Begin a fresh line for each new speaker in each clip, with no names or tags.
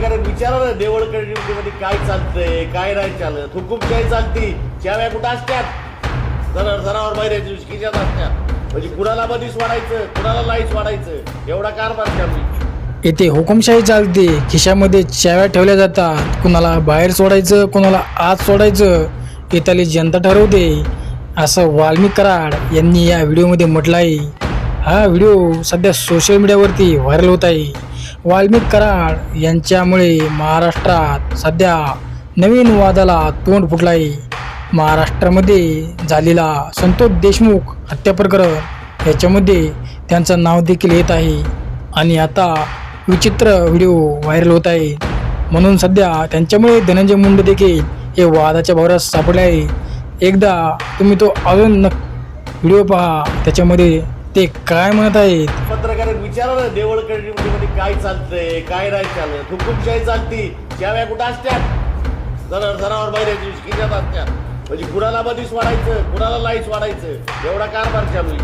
कारण विचारा ना देवळकडे ड्युटीमध्ये काय चालतंय? काय नाही चालत? हुकुमशाही चालती? चाव्या कुठं असतात जरा जनावर बाहेर खिशात असतात म्हणजे कुणाला मधीच वाढायचं कुणाला लाईच वाढायचं एवढा कारभार आम्ही
येथे हुकुमशाही चालते. खिशामध्ये चाव्या ठेवल्या जातात. कुणाला बाहेर सोडायचं कुणाला आत सोडायचं इथली जनता ठरवते. असं वाल्मिक कराड यांनी या व्हिडिओमध्ये म्हटलं आहे हा व्हिडिओ सध्या सोशल मीडियावरती व्हायरल होत आहे. वाल्मिक कराड यांच्यामुळे महाराष्ट्रात सध्या नवीन वादाला तोंड फुटला आहे महाराष्ट्रामध्ये झालेला संतोष देशमुख हत्या प्रकरण याच्यामध्ये त्यांचं नाव देखील येत आहे. आणि आता विचित्र व्हिडिओ व्हायरल होत आहे. म्हणून सध्या त्यांच्यामुळे धनंजय मुंडे देखील हे वादाच्या भावरात सापडले आहे. एकदा तुम्ही तो अजून नक व्हिडिओ पहा. त्याच्यामध्ये ते काय म्हणत आहेत?
विचारा ना देवळकडे ड्युटीमध्ये काय चालतंय काय नाही चालत. हुकुमशाही चालती. चाव्या कुठं असत्या जरा जनावर बाहेर खिशात असत्या म्हणजे कुणाला मधीच वाढायचं कुणाला लाईच वाढायचं एवढा कारभार चालू आहे.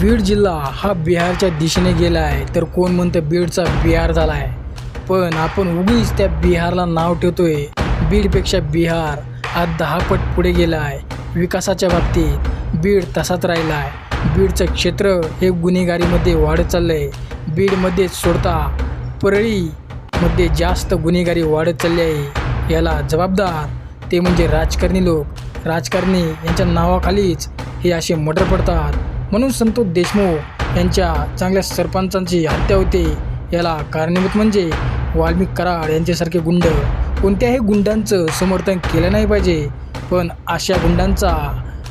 बीड जिल्हा हा बिहारच्या दिशेने गेला आहे. तर कोण म्हणतं बीडचा बिहार झाला आहे? पण आपण उगीच त्या बिहारला नाव ठेवतोय. बीडपेक्षा बिहार हा दहा पट पुढे गेला आहे. विकासाच्या बाबतीत बीड तसाच राहिला आहे. बीडचं क्षेत्र हे गुन्हेगारीमध्ये वाढत चाललं आहे बीडमध्येच सोडता परळीमध्ये जास्त गुन्हेगारी वाढत चालली आहे. याला जबाबदार ते म्हणजे राजकारणी लोक. राजकारणी यांच्या नावाखालीच हे असे मटर पडतात. म्हणून संतोष देशमुख यांच्या चांगल्या सरपंचांची हत्या होते. याला कारणीभूत म्हणजे वाल्मिक कराड यांच्यासारखे गुंड. कोणत्याही गुंडांचं समर्थन केलं नाही पाहिजे. पण अशा गुंडांचा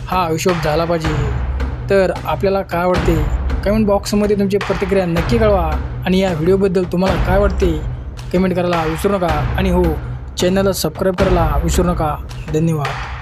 हा हिशोब झाला पाहिजे. तर आपल्याला काय वाटते कमेंट बॉक्समध्ये तुमची प्रतिक्रिया नक्की कळवा. आणि या व्हिडिओबद्दल तुम्हाला काय वाटते? कमेंट करायला विसरू नका. आणि हो चॅनलला सबस्क्राईब करायला विसरू नका. धन्यवाद.